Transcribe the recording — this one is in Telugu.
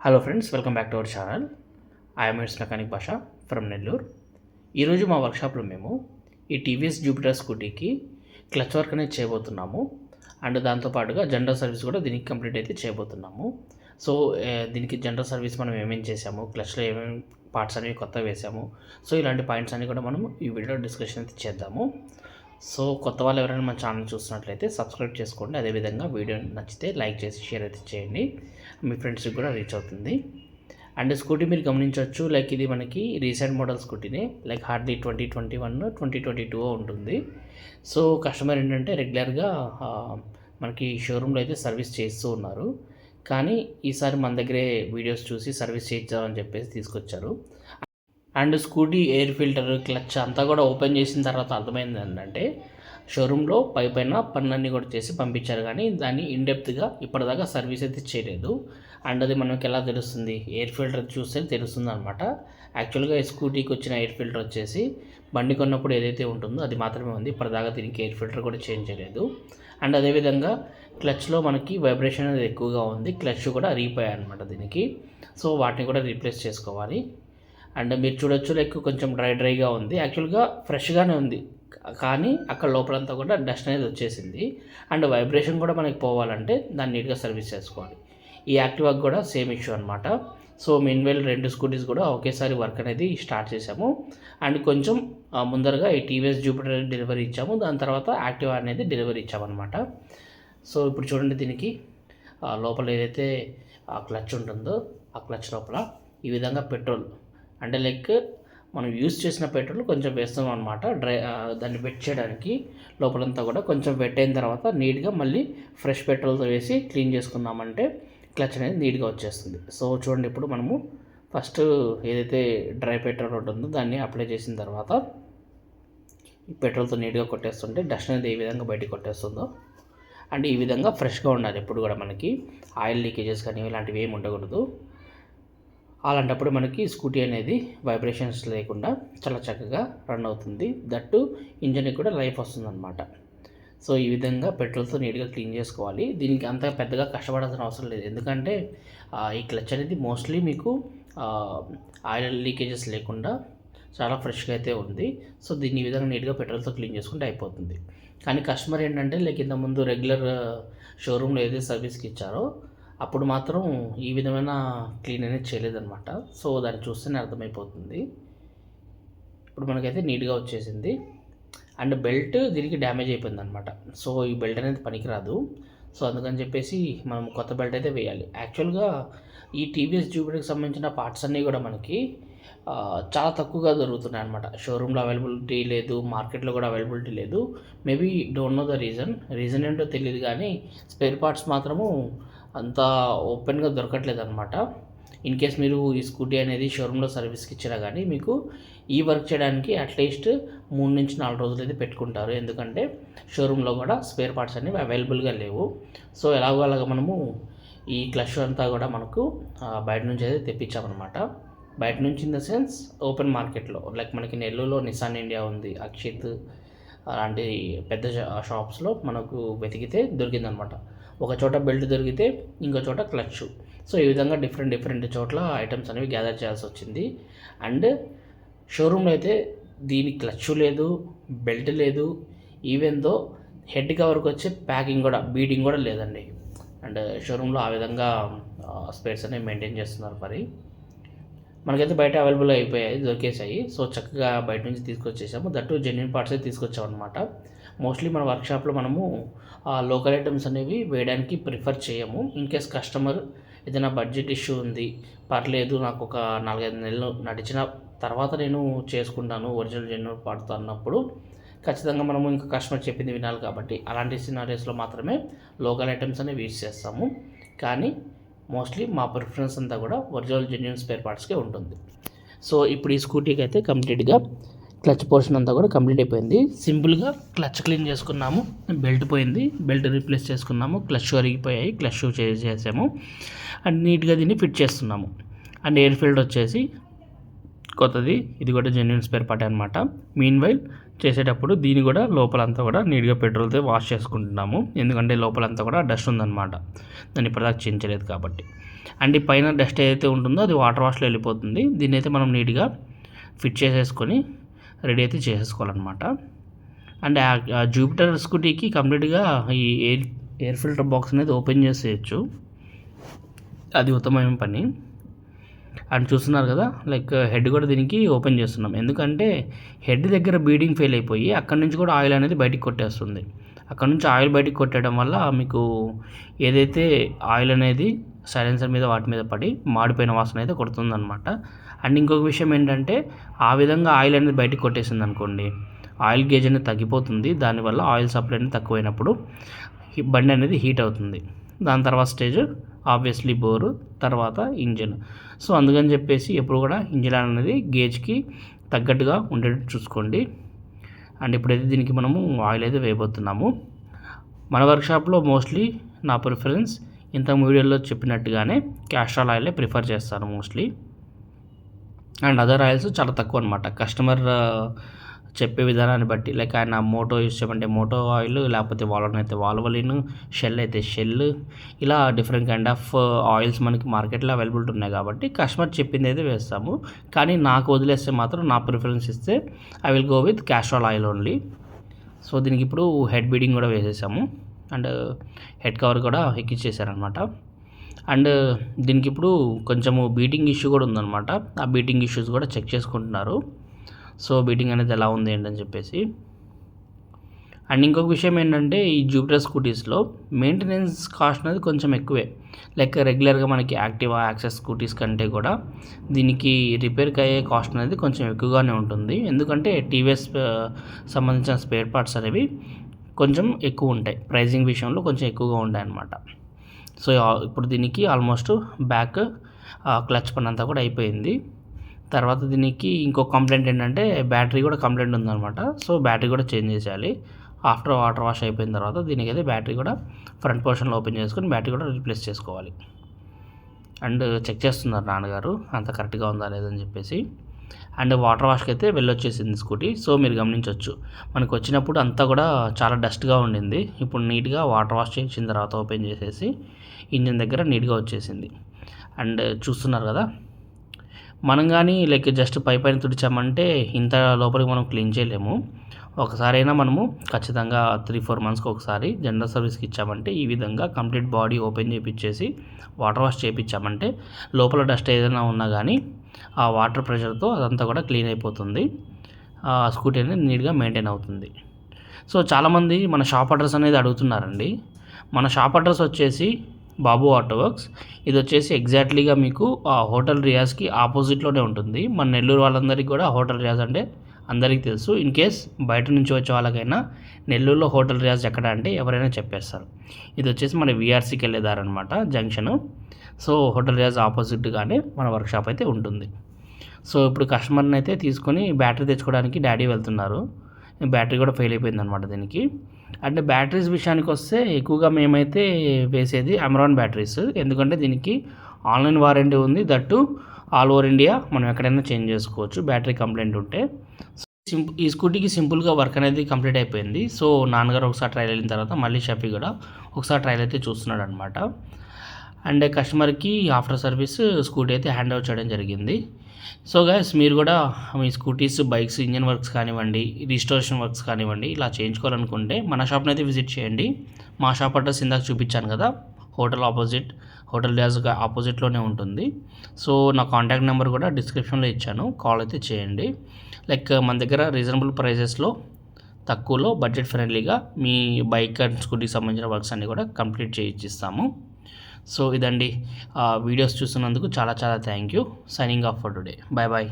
Hello friends welcome back to our channel I'm it's mechanic Bhasha from Nellore ఈరోజు మా వర్క్షాప్లో మేము ఈ టీవీఎస్ జూపిటర్ స్కూటీకి క్లచ్ వర్క్ అనేది చేయబోతున్నాము. అండ్ దాంతోపాటుగా జనరల్ సర్వీస్ కూడా దీనికి కంప్లీట్ అయితే చేయబోతున్నాము. సో దీనికి జనరల్ సర్వీస్ మనం ఏమేమి చేసాము క్లచ్లో ఏమేమి పార్ట్స్ అనేవి కొత్త వేసాము సో ఇలాంటి పాయింట్స్ అన్ని కూడా మనం ఈ వీడియో డిస్కషన్ అయితే చేద్దాము. సో కొత్త వాళ్ళు ఎవరైనా మన ఛానల్ చూసినట్లయితే సబ్స్క్రైబ్ చేసుకోండి. అదేవిధంగా వీడియో నచ్చితే లైక్ చేసి షేర్ అయితే చేయండి. మీ ఫ్రెండ్స్కి కూడా రీచ్ అవుతుంది. అండ్ స్కూటీ మీరు గమనించవచ్చు లైక్ ఇది మనకి recent model స్కూటీనే. Like hardly twenty twenty one twenty twenty two ఉంటుంది. సో కస్టమర్ ఏంటంటే రెగ్యులర్గా మనకి షోరూంలో అయితే సర్వీస్ చేస్తూ ఉన్నారు. కానీ ఈసారి మన దగ్గరే వీడియోస్ చూసి సర్వీస్ చేయించామని చెప్పేసి తీసుకొచ్చారు. And scooty air filter clutch అంతా కూడా ఓపెన్ చేసిన తర్వాత అర్థమైంది ఏంటంటే షోరూంలో పై పైన పనులన్నీ కూడా చేసి పంపించారు కానీ దాన్ని ఇన్డెప్త్గా ఇప్పటిదాకా సర్వీస్ అయితే చేయలేదు. అండ్ అది మనకి ఎలా తెలుస్తుంది? ఎయిర్ ఫిల్టర్ చూస్తే తెలుస్తుంది అనమాట యాక్చువల్గా స్కూటీకి వచ్చిన ఎయిర్ ఫిల్టర్ వచ్చేసి బండి కొన్నప్పుడు ఏదైతే ఉంటుందో అది మాత్రమే ఉంది. ఇప్పటిదాకా దీనికి ఎయిర్ ఫిల్టర్ కూడా చేంజ్ చేయలేదు. అండ్ అదేవిధంగా క్లచ్లో మనకి వైబ్రేషన్ అనేది ఎక్కువగా ఉంది. క్లచ్ కూడా అరిగిపోయాయి అనమాట దీనికి. సో వాటిని కూడా రీప్లేస్ చేసుకోవాలి. అండ్ మీరు చూడొచ్చు లైక్ కొంచెం డ్రై డ్రైగా ఉంది. యాక్చువల్గా ఫ్రెష్గానే ఉంది. కానీ అక్కడ లోపలంతా కూడా డస్ట్ అనేది వచ్చేసింది. అండ్ వైబ్రేషన్ కూడా మనకి పోవాలంటే దాన్ని నీట్గా సర్వీస్ చేసుకోవాలి. ఈ యాక్టివాకి కూడా సేమ్ ఇష్యూ అనమాట సో మెయిన్వెల్ రెండు స్కూటీస్ కూడా ఒకేసారి వర్క్ అనేది స్టార్ట్ చేసాము అండ్ కొంచెం ముందరగా ఈ టీవీఎస్ జూపిటర్ డెలివరీ ఇచ్చాము. దాని తర్వాత యాక్టివా అనేది డెలివరీ ఇచ్చామన్నమాట సో ఇప్పుడు చూడండి దీనికి. లోపల ఏదైతే ఆ క్లచ్ ఉంటుందో ఆ క్లచ్ లోపల ఈ విధంగా పెట్రోల్ అంటే లైక్ మనం యూస్ చేసిన పెట్రోల్ కొంచెం వేస్తాం అనమాట డ్రై దాన్ని వెట్ చేయడానికి లోపలంతా కూడా కొంచెం వెట్ అయిన తర్వాత నీట్గా మళ్ళీ ఫ్రెష్ పెట్రోల్తో వేసి క్లీన్ చేసుకున్నామంటే క్లచ్ అనేది నీట్గా వచ్చేస్తుంది. సో చూడండి ఇప్పుడు మనము ఫస్ట్ ఏదైతే డ్రై పెట్రోల్ ఉంటుందో దాన్ని అప్లై చేసిన తర్వాత ఈ పెట్రోల్తో నీట్గా కొట్టేస్తుంటే డస్ట్ అనేది ఏ విధంగా బయటకు కొట్టేస్తుందో అండ్ ఈ విధంగా ఫ్రెష్గా ఉండాలి. ఎప్పుడు కూడా మనకి ఆయిల్ లీకేజెస్ కానీ ఇలాంటివి ఏమి ఉండకూడదు. అలాంటప్పుడు మనకి స్కూటీ అనేది వైబ్రేషన్స్ లేకుండా చాలా చక్కగా రన్ అవుతుంది. దట్టు ఇంజన్కి కూడా లైఫ్ వస్తుందన్నమాట. సో ఈ విధంగా పెట్రోల్తో నీట్గా క్లీన్ చేసుకోవాలి. దీనికి అంత పెద్దగా కష్టపడాల్సిన అవసరం లేదు. ఎందుకంటే ఈ క్లచ్ అనేది మోస్ట్లీ మీకు ఆయిల్ లీకేజెస్ లేకుండా చాలా ఫ్రెష్గా అయితే ఉంది. సో దీన్ని ఈ విధంగా నీట్గా పెట్రోల్తో క్లీన్ చేసుకుంటే అయిపోతుంది. కానీ కస్టమర్ ఏంటంటే లేక ఇంత ముందు రెగ్యులర్ షోరూంలో ఏదైతే సర్వీస్కి ఇచ్చారో అప్పుడు మాత్రం ఈ విధమైన క్లీన్ అనేది చేయలేదన్నమాట. సో దాన్ని చూస్తేనే అర్థమైపోతుంది. ఇప్పుడు మనకైతే నీట్గా వచ్చేసింది. అండ్ బెల్ట్ దీనికి డ్యామేజ్ అయిపోయింది అనమాట సో ఈ బెల్ట్ అనేది పనికిరాదు. సో అందుకని చెప్పేసి మనం కొత్త బెల్ట్ అయితే వేయాలి. యాక్చువల్గా ఈ టీవీఎస్ జూపిటర్కి సంబంధించిన పార్ట్స్ అన్నీ కూడా మనకి చాలా తక్కువగా దొరుకుతున్నాయి అనమాట షోరూంలో అవైలబిలిటీ లేదు మార్కెట్లో కూడా అవైలబిలిటీ లేదు. Maybe don't know the reason. Reason ఏంటో తెలియదు కానీ స్పేర్ పార్ట్స్ మాత్రము అంత ఓపెన్గా దొరకట్లేదు అనమాట ఇన్ కేస్ మీరు ఈ స్కూటీ అనేది షోరూంలో సర్వీస్కి ఇచ్చినా కానీ మీకు ఈ వర్క్ చేయడానికి అట్లీస్ట్ మూడు నుంచి నాలుగు రోజులు అయితే పెట్టుకుంటారు. ఎందుకంటే షోరూంలో కూడా స్పేర్ పార్ట్స్ అనేవి అవైలబుల్గా లేవు. సో ఎలాగో అలాగ మనము ఈ క్లష్ అంతా కూడా మనకు బయట నుంచి అయితే తెప్పించామన్నమాట. బయట నుంచి ఇన్ ద సెన్స్ ఓపెన్ మార్కెట్లో. లైక్ మనకి నెల్లూరులో నిసాన్ ఇండియా ఉంది అక్షిత్ అలాంటి పెద్ద షా- షాప్స్లో మనకు వెతికితే దొరికిందనమాట ఒక చోట బెల్ట్ దొరికితే ఇంకో చోట క్లచ్. సో ఈ విధంగా డిఫరెంట్ డిఫరెంట్ చోట్ల ఐటమ్స్ అనేవి గ్యాదర్ చేయాల్సి వచ్చింది. అండ్ షోరూంలో అయితే దీని క్లచ్ లేదు బెల్ట్ లేదు. ఈవెన్ దో హెడ్ కవర్కి వచ్చే ప్యాకింగ్ కూడా బీడింగ్ కూడా లేదండి. అండ్ షోరూంలో ఆ విధంగా స్పేర్స్ అనేవి మెయింటైన్ చేస్తున్నారు మరి. మనకైతే బయట అవైలబుల్ అయిపోయాయి దొరికేసాయి సో చక్కగా బయట నుంచి తీసుకొచ్చేసాము. దట్టు జెన్యున్ పార్ట్స్ అయితే తీసుకొచ్చాం అనమాట మోస్ట్లీ మన వర్క్షాప్లో మనము లోకల్ ఐటమ్స్ అనేవి వేయడానికి ప్రిఫర్ చేయము. ఇన్ కేస్ కస్టమర్ ఏదైనా బడ్జెట్ ఇష్యూ ఉంది పర్లేదు నాకు ఒక నాలుగైదు నెలలు నడిచిన తర్వాత నేను చేసుకుంటాను ఒరిజినల్ జెన్యున్ పాడుతా అన్నప్పుడు ఖచ్చితంగా మనము ఇంకా కస్టమర్ చెప్పింది వినాలి కాబట్టి అలాంటి సినారీస్లో మాత్రమే లోకల్ ఐటమ్స్ అనేవి యూజ్ చేస్తాము. కానీ మోస్ట్లీ మా ప్రిఫరెన్స్ అంతా కూడా ఒరిజినల్ జెన్యున్ స్పేర్ పార్ట్స్కే ఉంటుంది. సో ఇప్పుడు ఈ స్కూటీకి అయితే కంప్లీట్గా క్లచ్ పోర్షన్ అంతా కూడా కంప్లీట్ అయిపోయింది. సింపుల్గా క్లచ్ క్లీన్ చేసుకున్నాము. బెల్ట్ పోయింది. బెల్ట్ రీప్లేస్ చేసుకున్నాము. క్లచ్ అరిగిపోయాయి. క్లచ్ చేసాము. అండ్ నీట్గా దీన్ని ఫిట్ చేస్తున్నాము. అండ్ ఎయిర్ ఫీల్డ్ వచ్చేసి కొత్తది. ఇది కూడా జెన్యున్ స్పేర్ పార్ట్ అనమాట మీన్ వైల్ చేసేటప్పుడు దీన్ని కూడా లోపలంతా కూడా నీట్గా పెట్రోల్తో వాష్ చేసుకుంటున్నాము. ఎందుకంటే లోపలంతా కూడా డస్ట్ ఉందన్నమాట. దాన్ని ఇప్పటిదాకా చేయించలేదు కాబట్టి. అండ్ ఈ పైన డస్ట్ ఏదైతే ఉంటుందో అది వాటర్ వాష్లో వెళ్ళిపోతుంది. దీన్ని అయితే మనం నీట్గా ఫిట్ చేసేసుకొని రెడీ అయితే చేసేసుకోవాలన్నమాట. అండ్ ఆ జూపిటర్ స్కూటీకి కంప్లీట్గా ఈ ఎయిర్ ఎయిర్ ఫిల్టర్ బాక్స్ అనేది ఓపెన్ చేసేయచ్చు. అది ఉత్తమమైన పని. అండ్ చూస్తున్నారు కదా లైక్ హెడ్ కూడా దీనికి ఓపెన్ చేస్తున్నాం. ఎందుకంటే హెడ్ దగ్గర బీడింగ్ ఫెయిల్ అయిపోయి అక్కడ నుంచి కూడా ఆయిల్ అనేది బయటికి కొట్టేస్తుంది. అక్కడ నుంచి ఆయిల్ బయటికి కొట్టడం వల్ల మీకు ఏదైతే ఆయిల్ అనేది సైలెన్సర్ మీద వాటి మీద పడి మాడిపోయిన వాసన అయితే కొడుతుందన్నమాట. అండ్ ఇంకొక విషయం ఏంటంటే ఆ విధంగా ఆయిల్ అనేది బయటికి కొట్టేసింది అనుకోండి ఆయిల్ గేజ్ అనేది తగ్గిపోతుంది. దానివల్ల ఆయిల్ సప్లై అనేది తక్కువైనప్పుడు బండి అనేది హీట్ అవుతుంది. దాని తర్వాత స్టేజ్ ఆబ్వియస్లీ బోరు తర్వాత ఇంజిన్. సో అందుకని చెప్పేసి ఎప్పుడు కూడా ఇంజిన్ అనేది గేజ్కి తగ్గట్టుగా ఉండేటట్టు చూసుకోండి. అండ్ ఇప్పుడైతే దీనికి మనము ఆయిల్ అయితే వేయబోతున్నాము. మన వర్క్షాప్లో మోస్ట్లీ నా ప్రిఫరెన్స్ ఇంత వీడియోలో చెప్పినట్టుగానే క్యాస్ట్రాల్ ఆయిలే ప్రిఫర్ చేస్తాను మోస్ట్లీ అండ్ అదర్ ఆయిల్స్ చాలా తక్కువ అనమాట కస్టమర్ uh, చెప్పే విధానాన్ని బట్టి లైక్ ఆయన మోటో యూస్ చేయమంటే మోటో ఆయిల్ లేకపోతే వాల్వన్ అయితే వాల్వలిన్ షెల్ అయితే షెల్ ఇలా డిఫరెంట్ కైండ్ ఆఫ్ ఆయిల్స్ మనకి మార్కెట్లో అవైలబిలిటీ ఉన్నాయి కాబట్టి కస్టమర్ చెప్పింది అయితే వేస్తాము. కానీ నాకు వదిలేస్తే మాత్రం నా ప్రిఫరెన్స్ ఇస్తే I will go with Castrol oil only so దీనికి ఇప్పుడు హెడ్ బీడింగ్ కూడా వేసేసాము. అండ్ హెడ్ కవర్ కూడా ఎక్కిచ్చేసారనమాట. అండ్ దీనికి ఇప్పుడు కొంచెము బీటింగ్ ఇష్యూ కూడా ఉందన్నమాట ఆ బీటింగ్ ఇష్యూస్ కూడా చెక్ చేసుకుంటున్నారు. సో బీటింగ్ అనేది ఎలా ఉంది ఏంటని చెప్పేసి. అండ్ ఇంకొక విషయం ఏంటంటే ఈ జూపిటర్ స్కూటీస్లో మెయింటెనెన్స్ కాస్ట్ అనేది కొంచెం ఎక్కువే. లైక్ రెగ్యులర్గా మనకి యాక్టివా యాక్సెస్ స్కూటీస్ కంటే కూడా దీనికి రిపేర్కి అయ్యే కాస్ట్ అనేది కొంచెం ఎక్కువగానే ఉంటుంది. ఎందుకంటే టీవీఎస్ సంబంధించిన స్పేర్ పార్ట్స్ అనేవి కొంచెం ఎక్కువ ఉంటాయి. ప్రైజింగ్ విషయంలో కొంచెం ఎక్కువగా ఉంటాయి అన్నమాట. సో ఇప్పుడు దీనికి ఆల్మోస్ట్ బ్యాక్ క్లచ్ పని అంతా కూడా అయిపోయింది. తర్వాత దీనికి ఇంకో కంప్లైంట్ ఏంటంటే బ్యాటరీ కూడా కంప్లైంట్ ఉందన్నమాట. సో బ్యాటరీ కూడా చేంజ్ చేయాలి ఆఫ్టర్ వాటర్ వాష్ అయిపోయిన తర్వాత దీనికైతే బ్యాటరీ కూడా ఫ్రంట్ పోర్షన్లో ఓపెన్ చేసుకొని బ్యాటరీ కూడా రీప్లేస్ చేసుకోవాలి. అండ్ చెక్ చేస్తున్నారు నాన్నగారు అంత కరెక్ట్గా ఉందా లేదని చెప్పేసి. అండ్ వాటర్ వాష్కి అయితే వెళ్ళొచ్చేసింది స్కూటీ. సో మీరు గమనించవచ్చు మనకు వచ్చినప్పుడు అంతా కూడా చాలా డస్ట్గా ఉండింది. ఇప్పుడు నీట్గా వాటర్ వాష్ చేసిన తర్వాత ఓపెన్ చేసేసి ఇంజిన్ దగ్గర నీట్గా వచ్చేసింది. అండ్ చూస్తున్నారు కదా మనం కానీ లైక్ జస్ట్ పై పైన తుడిచామంటే ఇంత లోపలికి మనం క్లీన్ చేయలేము. ఒకసారైనా మనము ఖచ్చితంగా త్రీ ఫోర్ మంత్స్కి ఒకసారి జనరల్ సర్వీస్కి ఇచ్చామంటే ఈ విధంగా కంప్లీట్ బాడీ ఓపెన్ చేయించేసి వాటర్ వాష్ చేయించామంటే లోపల డస్ట్ ఏదైనా ఉన్నా కానీ ఆ వాటర్ ప్రెషర్తో అదంతా కూడా క్లీన్ అయిపోతుంది. ఆ స్కూటీ అనేది నీట్గా మెయింటైన్ అవుతుంది. సో చాలామంది మన షాప్ అడ్రస్ అనేది అడుగుతున్నారండి. మన షాప్ అడ్రస్ వచ్చేసి బాబు ఆటో వర్క్స్. ఇది వచ్చేసి ఎగ్జాక్ట్లీగా మీకు ఆ హోటల్ రియాజ్కి ఆపోజిట్లోనే ఉంటుంది. మన నెల్లూరు వాళ్ళందరికీ కూడా హోటల్ రియాజ్ అంటే అందరికీ తెలుసు. ఇన్ కేస్ బయట నుంచి వచ్చే వాళ్ళకైనా నెల్లూరులో హోటల్ రియాజ్ ఎక్కడ అంటే ఎవరైనా చెప్పేస్తారు. ఇది వచ్చేసి మన విఆర్సీకి వెళ్ళేదారనమాట జంక్షను. సో హోటల్ రియాజ్ ఆపోజిట్గానే మన వర్క్షాప్ అయితే ఉంటుంది. సో ఇప్పుడు కస్టమర్ని అయితే తీసుకొని బ్యాటరీ తెచ్చుకోవడానికి డాడీ వెళ్తున్నారు. బ్యాటరీ కూడా ఫెయిల్ అయిపోయింది అనమాట దీనికి. అంటే బ్యాటరీస్ విషయానికి వస్తే ఎక్కువగా మేమైతే వేసేది అమెరాన్ బ్యాటరీస్. ఎందుకంటే దీనికి ఆన్లైన్ వారంటీ ఉంది. దట్టు ఆల్ ఓవర్ ఇండియా మనం ఎక్కడైనా చేంజ్ చేసుకోవచ్చు. బ్యాటరీ కంప్లైంట్ ఉంటే. సింపుల్ ఈ స్కూటీకి సింపుల్గా వర్క్ అనేది కంప్లీట్ అయిపోయింది. సో నాన్నగారు ఒకసారి ట్రైల్ అయిన తర్వాత మళ్ళీ షఫీ కూడా ఒకసారి ట్రైల్ అయితే చూస్తున్నాడు అనమాట అండ్ కస్టమర్కి ఆఫ్టర్ సర్వీస్ స్కూటీ అయితే హ్యాండ్ ఓవర్ చేయడం జరిగింది. సో గైస్ మీరు కూడా మీ స్కూటీస్ బైక్స్ ఇంజన్ వర్క్స్ కానివ్వండి రిజిస్ట్రేషన్ వర్క్స్ కానివ్వండి ఇలా చేయించుకోవాలనుకుంటే మన షాప్ని అయితే విజిట్ చేయండి. మా షాప్ అడ్రస్ ఇందాక చూపించాను కదా. హోటల్ ఆపోజిట్ హోటల్ డ్యాస్గా ఆపోజిట్లోనే ఉంటుంది. సో నా కాంటాక్ట్ నెంబర్ కూడా డిస్క్రిప్షన్లో ఇచ్చాను. కాల్ అయితే చేయండి. లైక్ మన దగ్గర రీజనబుల్ ప్రైజెస్లో తక్కువలో బడ్జెట్ ఫ్రెండ్లీగా మీ బైక్ అండ్ స్కూటీకి సంబంధించిన వర్క్స్ అన్నీ కూడా కంప్లీట్ చేయించిస్తాము సో ఇదండి. వీడియోస్ చూస్తున్నందుకు చాలా చాలా thank you. Signing off for today. Bye bye.